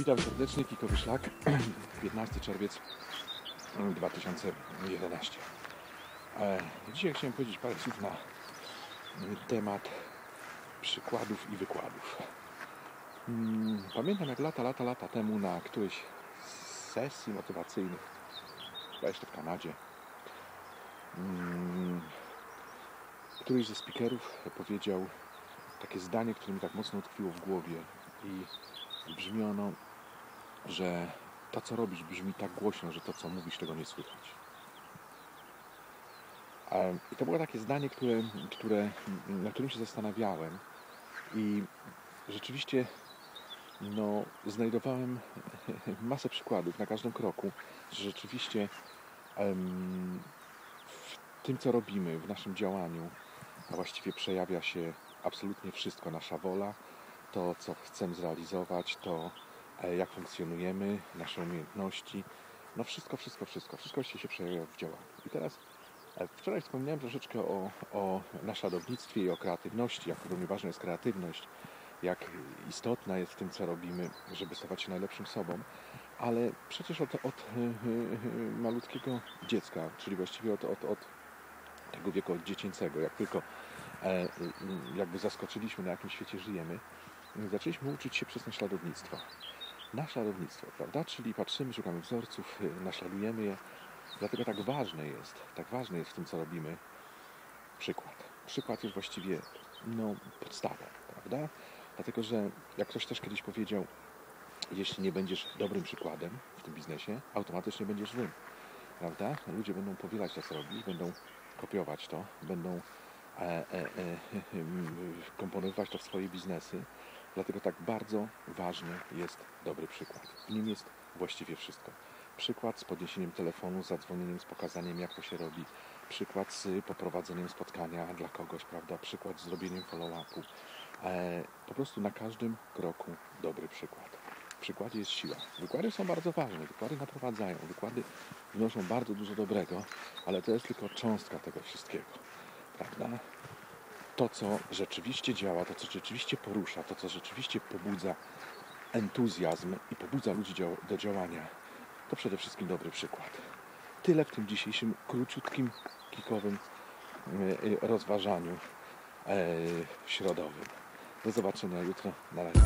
Witam serdecznie, Kikowy Szlak, 15 czerwiec 2011. E, Dzisiaj chciałem powiedzieć parę słów na temat przykładów i wykładów. Mm, Pamiętam jak lata, lata, lata temu na którejś z sesji motywacyjnych, chyba jeszcze w Kanadzie, mm, któryś ze speakerów powiedział takie zdanie, które mi tak mocno utkwiło w głowie i brzmi ono, że to, co robisz, brzmi tak głośno, że to, co mówisz, tego nie słychać. I to było takie zdanie, które, które, na którym się zastanawiałem i rzeczywiście no, znajdowałem masę przykładów na każdym kroku, że rzeczywiście w tym, co robimy, w naszym działaniu, a właściwie przejawia się absolutnie wszystko, nasza wola, to, co chcemy zrealizować, to jak funkcjonujemy, nasze umiejętności. No wszystko, wszystko, wszystko. Wszystko się przejawia w działaniu. I teraz e, wczoraj wspomniałem troszeczkę o, o naśladownictwie i o kreatywności, jak ogromnie ważna jest kreatywność, jak istotna jest w tym, co robimy, żeby stawać się najlepszym sobą. Ale przecież od, od e, e, malutkiego dziecka, czyli właściwie od, od, od tego wieku od dziecięcego, jak tylko jakby zaskoczyliśmy, na jakim świecie żyjemy, zaczęliśmy uczyć się przez naśladownictwo. Naśladownictwo, prawda? Czyli patrzymy, szukamy wzorców, y, naśladujemy je. Dlatego tak ważne jest, tak ważne jest w tym, co robimy, przykład. Przykład jest właściwie no, podstawą, prawda? Dlatego, że jak ktoś też kiedyś powiedział, jeśli nie będziesz dobrym przykładem w tym biznesie, automatycznie będziesz złym, prawda? Ludzie będą powielać to, co robisz, będą kopiować to, będą e, e, e, komponować to w swoje biznesy. Dlatego tak bardzo ważny jest dobry przykład. W nim jest właściwie wszystko. Przykład z podniesieniem telefonu, zadzwonieniem, z pokazaniem, jak to się robi. Przykład z poprowadzeniem spotkania dla kogoś, prawda? Przykład z zrobieniem follow-upu. E, po prostu na każdym kroku dobry przykład. W przykładzie jest siła. Wykłady są bardzo ważne, wykłady naprowadzają, wykłady wnoszą bardzo dużo dobrego, ale to jest tylko cząstka tego wszystkiego, prawda? To, co rzeczywiście działa, to, co rzeczywiście porusza, to, co rzeczywiście pobudza entuzjazm i pobudza ludzi do działania, to przede wszystkim dobry przykład. Tyle w tym dzisiejszym króciutkim, kikowym e, e, rozważaniu e, środowym. Do zobaczenia jutro. Na razie.